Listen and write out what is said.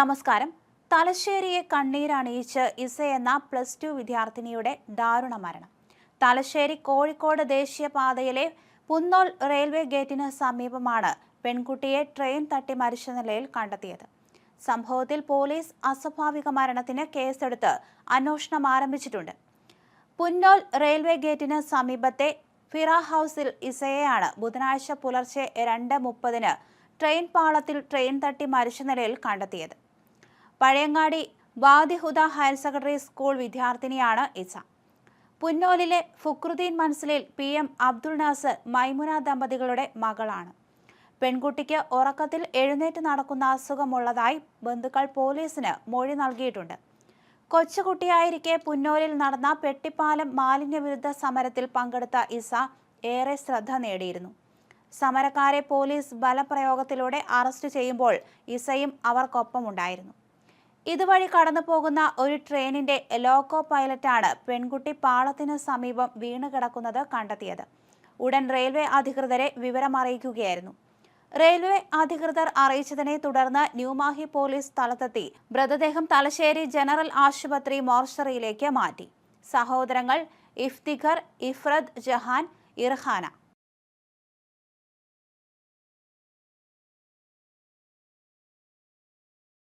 നമസ്കാരം. തലശ്ശേരിയെ കണ്ണീരണിയിച്ച് ഇസ എന്ന plus two വിദ്യാർത്ഥിനിയുടെ ദാരുണ മരണം. തലശ്ശേരി കോഴിക്കോട് ദേശീയപാതയിലെ പുന്നോൽ റെയിൽവേ ഗേറ്റിന് സമീപമാണ് പെൺകുട്ടിയെ ട്രെയിൻ തട്ടി മരിച്ച നിലയിൽ കണ്ടെത്തിയത്. സംഭവത്തിൽ പോലീസ് അസ്വാഭാവിക മരണത്തിന് കേസെടുത്ത് അന്വേഷണം ആരംഭിച്ചിട്ടുണ്ട്. പുന്നോൽ റെയിൽവേ ഗേറ്റിന് സമീപത്തെ ഫിറ ഹൗസിൽ ഇസയെയാണ് ബുധനാഴ്ച പുലർച്ചെ രണ്ട് മുപ്പതിന് ട്രെയിൻ പാളത്തിൽ ട്രെയിൻ തട്ടി മരിച്ച നിലയിൽ കണ്ടെത്തിയത്. Pazhayangadi Wadihuda higher secondary school വിദ്യാർത്ഥിനിയാണ് ഇസ പുന്നോലിലെ ഫുക്രുദ്ദീൻ മൻസിലിൽ പി എം അബ്ദുൾ നാസർ മൈമുന ദമ്പതികളുടെ മകളാണ്. പെൺകുട്ടിക്ക് ഉറക്കത്തിൽ എഴുന്നേറ്റ് നടക്കുന്ന അസുഖമുള്ളതായി ബന്ധുക്കൾ പോലീസിന് മൊഴി നൽകിയിട്ടുണ്ട്. കൊച്ചുകുട്ടിയായിരിക്കെ പുന്നോലിൽ നടന്ന പെട്ടിപ്പാലം മാലിന്യവിരുദ്ധ സമരത്തിൽ പങ്കെടുത്ത ഇസ ഏറെ ശ്രദ്ധ നേടിയിരുന്നു. സമരക്കാരെ പോലീസ് ബലപ്രയോഗത്തിലൂടെ അറസ്റ്റ് ചെയ്യുമ്പോൾ ഇസയും അവർക്കൊപ്പമുണ്ടായിരുന്നു. ഇതുവഴി കടന്നു പോകുന്ന ഒരു ട്രെയിനിന്റെ ലോക്കോ പൈലറ്റാണ് പെൺകുട്ടി പാളത്തിന് സമീപം വീണ് കിടക്കുന്നത് കണ്ടെത്തിയത്. ഉടൻ റെയിൽവേ അധികൃതരെ വിവരമറിയിക്കുകയായിരുന്നു. റെയിൽവേ അധികൃതർ അറിയിച്ചതിനെ തുടർന്ന് ന്യൂമാഹി പോലീസ് സ്ഥലത്തെത്തി മൃതദേഹം തലശ്ശേരി ജനറൽ ആശുപത്രി മോർച്ചറിയിലേക്ക് മാറ്റി. സഹോദരങ്ങൾ ഇഫ്തിഖർ ഇഫ്രദ് ജഹാൻ ഇർഹാന.